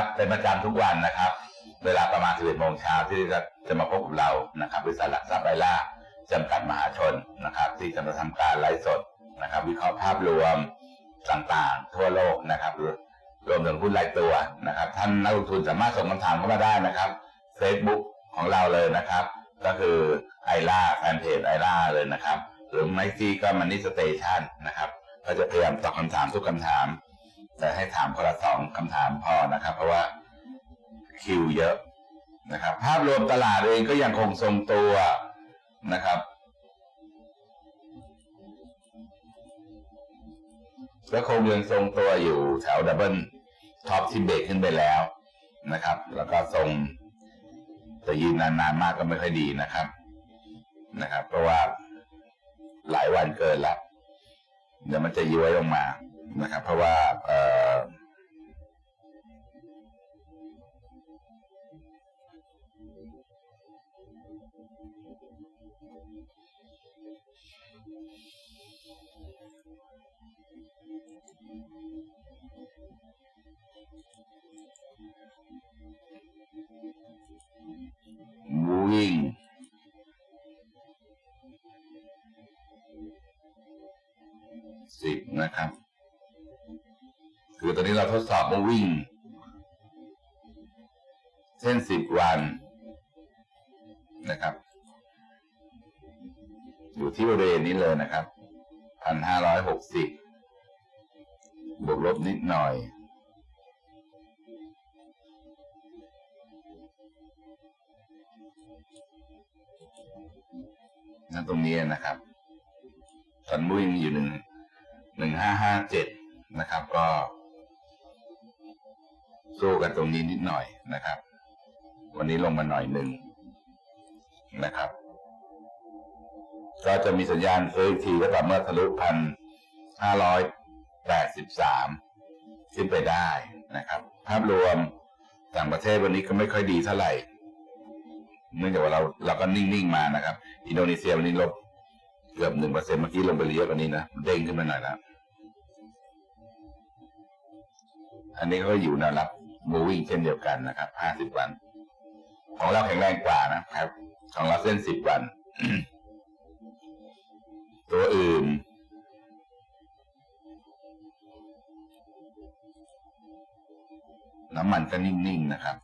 ครับเป็นประจำทุกวันนะครับ เวลาประมาณ 11โมงเช้าที่จะจะมาพบกับเรานะครับบริษัทหลักทรัพย์ไบล่าจำกัดมหาชนนะครับ ที่จะมาทำการไลฟ์สดนะครับ วิเคราะห์ภาพรวมต่างๆ ทั่วโลกนะครับ รวมถึงหุ้นรายตัวนะครับ ท่านนักลงทุนสามารถส่งคำถามเข้ามาได้นะครับ Facebook ของเราเลยนะครับ ก็คือไอล่าแฟนเพจไอล่าเลยนะครับ หรือไม่ที่ก็มันนี่สเตชันนะครับก็จะพยายามตอบคำถามทุกคำถาม แต่ให้ถามคนละสองคำถามพอนะครับ เพราะว่าคิวเยอะนะครับ ภาพรวมตลาดเองก็ยังคงทรงตัวนะครับ ก็คงยังทรงตัวอยู่แถวดับเบิลท็อปที่เบรกขึ้นไปแล้วนะครับ แล้วก็ทรงแต่ยืนนานๆมากก็ไม่ค่อยดีนะครับ นะครับ เพราะว่าหลายวันเกินแล้ว เดี๋ยวมันจะย้วยลงมานะครับ เพราะว่า สิบนะครับ คือตอนนี้เราทดสอบมาวิ่ง เส้นสิบวันนะครับ อยู่ที่บริเวณนี้เลยนะครับพันห้าร้อยหกสิบบวกลบนิดหน่อยนั่นตรงนี้นะครับ ตอนวิ่งอยู่หนึ่ง หนึ่งห้าห้าเจ็ดนะครับ ก็สู้กันตรงนี้นิดหน่อยนะครับ วันนี้ลงมาหน่อยหนึ่งนะครับ ก็จะมีสัญญาณซื้ออีกทีก็ต่อเมื่อทะลุพันห้าร้อยแปดสิบสามขึ้นไปได้นะครับ ภาพรวมต่างประเทศวันนี้ก็ไม่ค่อยดีเท่าไหร่เนื่องจากว่าเราเราก็นิ่งๆมานะครับ อินโดนีเซียวันนี้ลบเกือบหนึ่งเปอร์เซ็นเมื่อกี้ลงไปเยอะกว่านี้นะเด้งขึ้นมาหน่อยแล้ว อันนี้ก็อยู่แนวรับมูวิ่งเช่นเดียวกันนะครับห้าสิบวัน ของเราแข็งแรงกว่านะครับ ของเราเส้นสิบวัน ตัวอื่น น้ำมันก็นิ่งๆนะครับ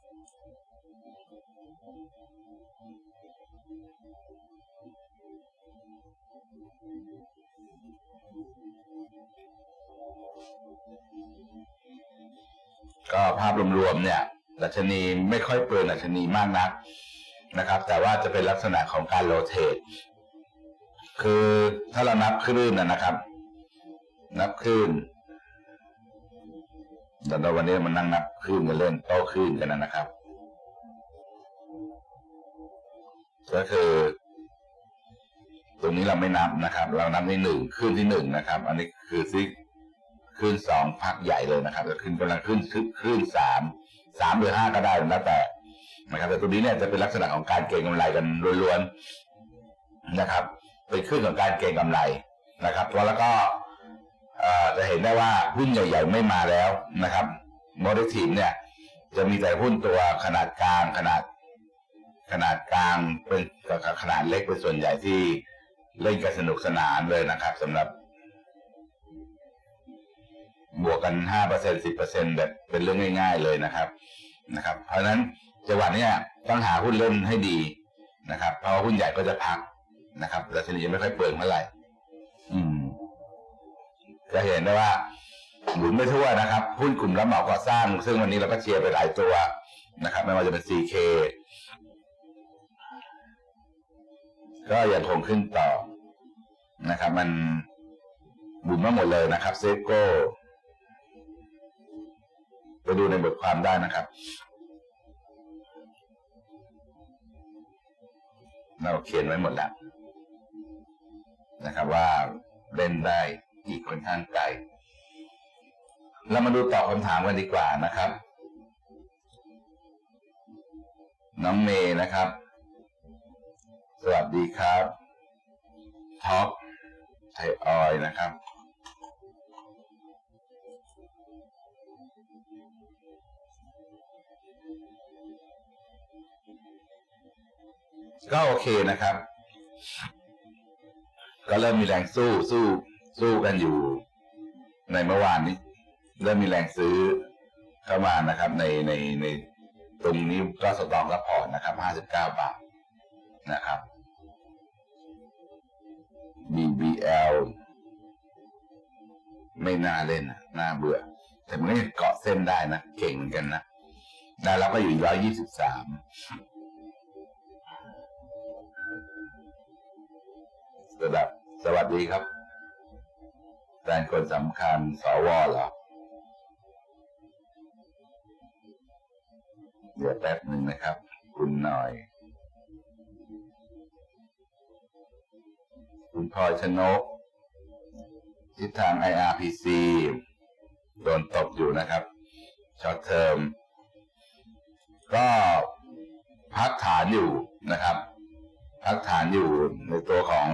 ก็ภาพรวมๆเนี่ยดัชนีไม่ค่อยเปลือนดัชนีมากนักนะครับ แต่ว่าจะเป็นลักษณะของการโรเตคือถ้าเรานับคลื่นนะนะครับ นับคลื่นแต่เราวันนี้มันนั่งนับคลื่นกันเล่นโต้คลื่นกันนะครับ ก็คือตรงนี้เราไม่นับนะครับ เรานับที่หนึ่งขึ้นที่หนึ่งนะครับ อันนี้คือซิ ขึ้นสองพักใหญ่เลยนะครับแล้วขึ้นกำลังขึ้นขึ้นสามสามหรือห้าก็ได้แล้วแต่นะครับแต่ตัวนี้เนี่ยจะเป็นลักษณะของการเก็งกำไรกันล้วนๆนะครับเป็นขึ้นของการเก็งกำไรนะครับแล้วก็จะเห็นได้ว่าหุ้นใหญ่ ๆ ไม่มาแล้วนะครับโมเดลทีมเนี่ย จะมีแต่หุ้นตัวขนาดกลางขนาด ขนาดกลางเป็นขนาดเล็กเป็นส่วนใหญ่ที่เล่นกันสนุกสนานเลยนะครับสำหรับ บวกกันห้าเปอร์เซ็นสิบเปอร์เซ็นแบบเป็นเรื่องง่าย ๆเลยนะครับนะครับ เพราะฉะนั้นจังหวะนี้ต้องหาหุ้นเล่นให้ดีนะครับ เพราะหุ้นใหญ่ก็จะพักนะครับแต่ชนิดยังไม่ค่อยเปลืองเท่าไหร่ อืมจะเห็นได้ว่าหมุนไม่ทั่วนะครับ หุ้นกลุ่มรับเหมาก่อสร้าง ซึ่งวันนี้เราก็เชียร์ไปหลายตัวนะครับ ไม่ว่าจะเป็น CK ก็ยังคงขึ้นต่อนะครับ มันบุญมาหมดเลยนะครับเซฟโก้ ไปดูในบทความได้นะครับเราเขียนไว้หมดแล้วนะครับว่าเล่นได้อีกค่อนข้างไกลเรามาดูตอบคำถามกันดีกว่านะครับ น้องเมย์นะครับ สวัสดีครับท็อปไทออยนะครับ ก็โอเคนะครับ ก็เริ่มมีแรงสู้สู้สู้กันอยู่ ในเมื่อวานนี้ เริ่มมีแรงซื้อเข้ามานะครับ ในในในตรงนี้ก็สตองรับพอร์ตนะครับห้าสิบเก้าบาทนะครับ BBL ไม่น่าเล่นนะน่าเบื่อ แต่มันก็ยังเกาะเส้นได้นะ เก่งเหมือนกันนะ ได้แล้วก็อยู่ร้อยยี่สิบสาม ระดับสวัสดีครับแฟนคนสำคัญสวเหรอเดี๋ยวแป๊บหนึ่งนะครับ คุณหน่อย คุณพลอยชนก ทิศทาง IRPC โดนตกอยู่นะครับช็อตเทอมก็พักฐานอยู่นะครับ พักฐานอยู่ในตัวของ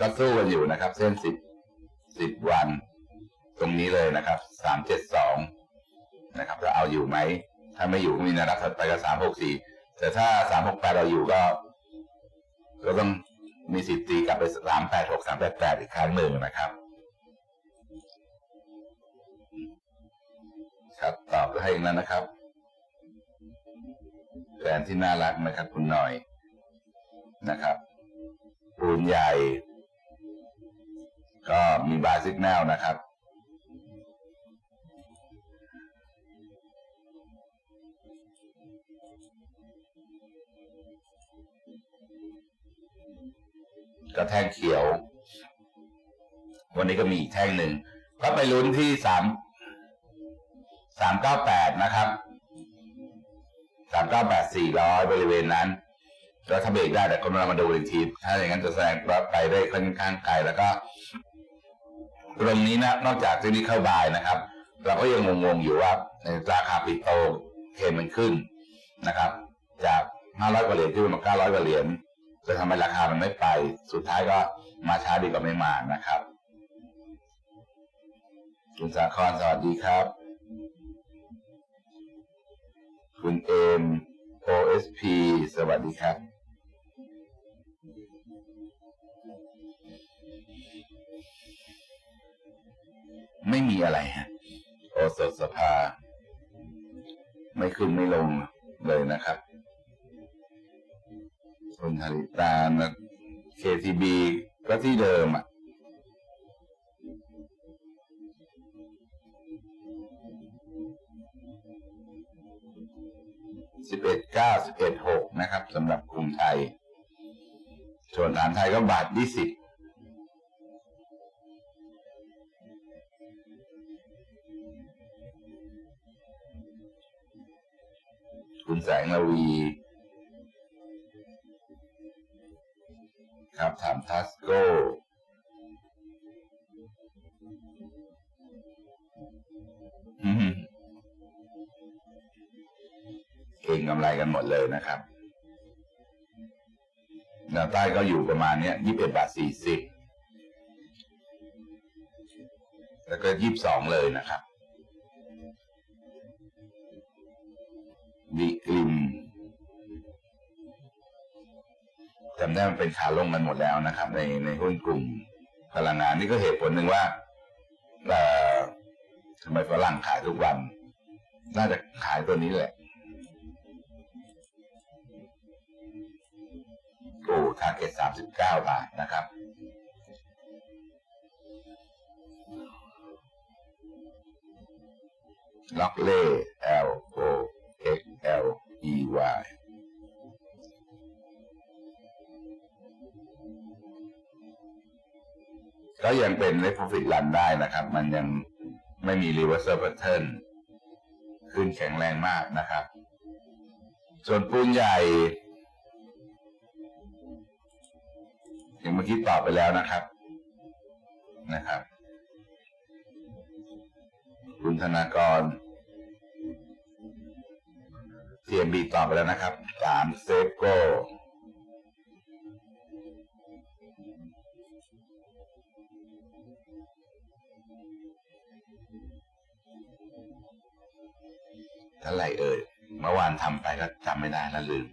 ก็สู้กันอยู่นะครับ เส้นสิบสิบวัน ตรงนี้เลยนะครับสามเจ็ดสองนะครับจะเอาอยู่ไหม ถ้าไม่อยู่ก็มีแนวรับถัดไปก็สามหกสี่แต่ถ้าสามหกแปดเราอยู่ก็ก็ต้องมีสิทธิ์ตีกลับไปสามแปดหกสามแปดแปดอีกครั้งหนึ่งนะครับ ครับ ตอบให้อีกแล้วนะครับ แฟนที่น่ารักนะครับ คุณหน่อยนะครับปูนใหญ่ ก็มีบาซิกแนลนะครับ ก็แท่งเขียว วันนี้ก็มีอีกแท่งหนึ่ง ก็ไปลุ้นที่สามสามเก้าแปดนะครับ สามเก้าแปดสี่ร้อยบริเวณนั้นก็ถ้าเบรกได้แต่คนเรามาดูอีกที ถ้าอย่างนั้นจะแสดงว่าไปได้ค่อนข้างไกลแล้วก็ ตรงนี้นะนอกจากที่นี่เข้าบายนะครับ เราก็ยังงงๆอยู่ว่าในราคาปิดโตเคมันขึ้นนะครับ จากห้าร้อยกว่าเหรียญขึ้นมาเก้าร้อยกว่าเหรียญจะทำให้ราคามันไม่ไป สุดท้ายก็มาช้าดีกว่าไม่มานะครับ คุณสาครสวัสดีครับ คุณเอ็ม OSP สวัสดีครับ ไม่มีอะไรฮะ โอสถสภา ไม่ขึ้นไม่ลงเลยนะครับ คุณธริตานะ KTB ก็ที่เดิมอะ สิบเอ็ดเก้าสิบเอ็ดหกนะครับสำหรับกรุงไทย ส่วนฐานไทยก็บาทยี่สิบคุณแสงระวี ครับถามทัสโก้อืม ก่งกำไรกันหมดเลยนะครับแนวใต้ก็อยู่ประมาณเนี้ยยี่สิบเอ็ดบาทสี่สิบแล้วก็ยี่สิบสองเลยนะครับวิกลิมจำได้มันเป็นขาลงกันหมดแล้วนะครับ ในในหุ้นกลุ่มพลังงานนี่ก็เหตุผลหนึ่งว่าเอ่อทำไมฝรั่งขายทุกวัน น่าจะขายตัวนี้แหละ ทาร์เก็ตสามสิบเก้าบาทนะครับ ล็อกเล่ L O X L E Y ก็ยังเป็น net profit run ได้นะครับ มันยังไม่มี reversal pattern ขึ้นแข็งแรงมากนะครับ ส่วนปูนใหญ่ อย่างเมื่อกี้ตอบไปแล้วนะครับนะครับ คุณธนากร TMB ตอบไปแล้วนะครับสามเซฟโกเท่าไหร่เอ่ยเมื่อวานทำไปก็จำไม่ได้แล้วลืม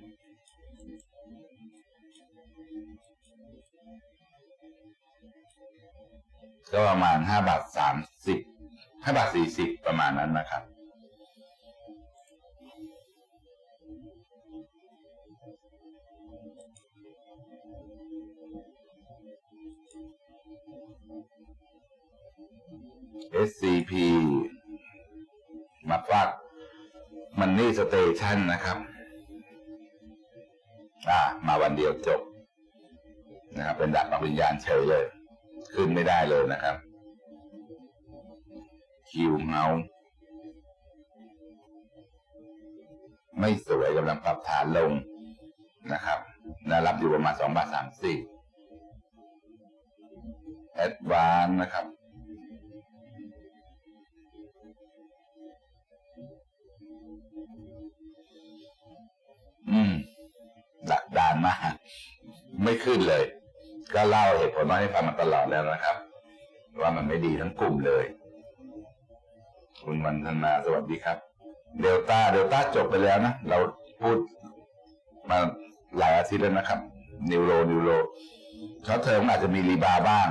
ก็ประมาณห้าบาทสามสิบห้าบาทสี่สิบประมาณนั้นนะครับ SCP มาฟักมันนี่สเตชันนะครับ อ่า มาวันเดียวจบนะครับเป็นดับปริญญาณเฉยเลย ขึ้นไม่ได้เลยนะครับ คิวเงาไม่สวยกำลังปรับฐานลงนะครับนารับอยู่ประมาณสองบาทสามสิบแอดวานนะครับ อืมดักดานมาก ไม่ขึ้นเลย ก็เล่าเหตุผลมาให้ฟังมาตลอดแล้วนะครับ ว่ามันไม่ดีทั้งกลุ่มเลย คุณวันธนาสวัสดีครับ เดลต้าเดลต้าจบไปแล้วนะ เราพูดมาหลายอาทิตย์แล้วนะครับ นิวโรนิวโรเขาเทอมอาจจะมีรีบาบ้าง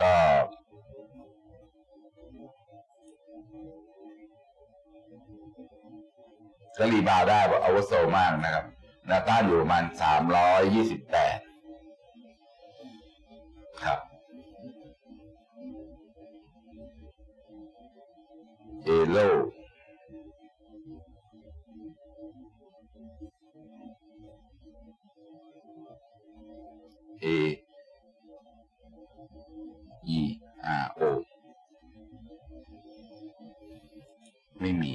ก็ก็รีบาวได้เพราอวอร์โซมากนะครับนาต้านอยู่ประมาณสามร้อยยี่สิบแไม่มี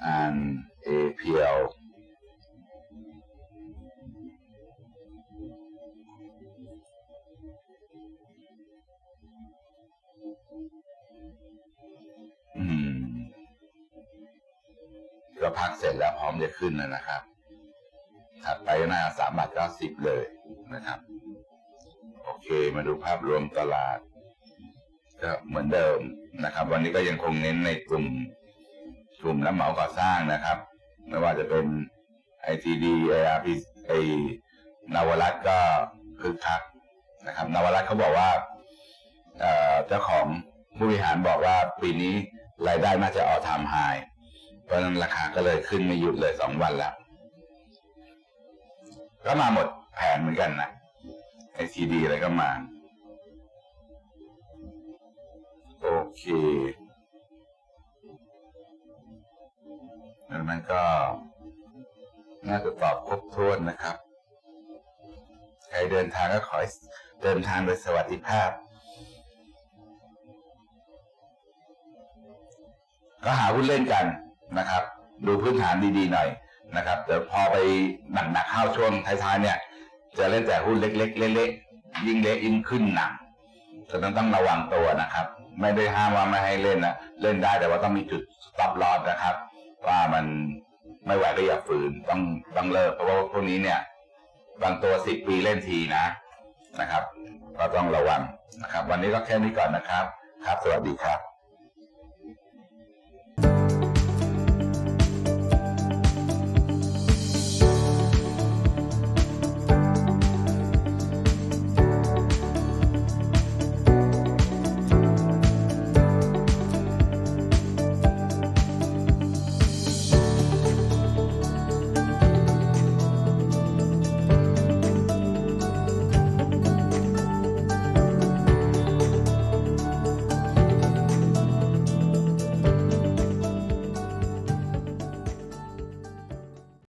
ผมอ่าน A P L อืมก็พักเสร็จแล้วพร้อมจะขึ้นแล้วนะครับ ถัดไปก็น่าสามบาทเก้าสิบเลยนะครับ โอเคมาดูภาพรวมตลาด ก็เหมือนเดิมนะครับ วันนี้ก็ยังคงเน้นในกลุ่ม กลุ่มรับเหมาก่อสร้างนะครับ ไม่ว่าจะเป็น ITD ARP ไอนาวรัตก็คึกคักนะครับนาวรัตเขาบอกว่าเจ้าของผู้บริหารบอกว่าปีนี้รายได้น่าจะออทามไฮเพราะนั้นราคาก็เลยขึ้นไม่หยุดเลยสองวันแล้ว ก็มาหมดแผนเหมือนกันนะ ITD อะไรก็มา โอเค ดังนั้นก็น่าจะตอบครบถ้วนนะครับ ใครเดินทางก็ขอให้เดินทางโดยสวัสดิภาพ ก็หาหุ้นเล่นกันนะครับ ดูพื้นฐานดีๆหน่อยนะครับแต่พอไปหนักๆเข้าช่วงท้ายๆเนี่ย จะเล่นแต่หุ้นเล็กๆเละๆยิ่งเละยิ่งขึ้นหนักฉะนั้นต้องระวังตัวนะครับ ไม่ได้ห้ามว่าไม่ให้เล่นนะเล่นได้แต่ว่าต้องมีจุด stop loss นะครับ ว่ามันไม่ไหวก็อย่าฝืนต้องต้องเลิกเพราะว่าพวกนี้เนี่ย บางตัวสิบปีเล่นทีนะนะครับ ก็ต้องระวังนะครับ วันนี้ก็แค่นี้ก่อนนะครับ ครับ สวัสดีครับ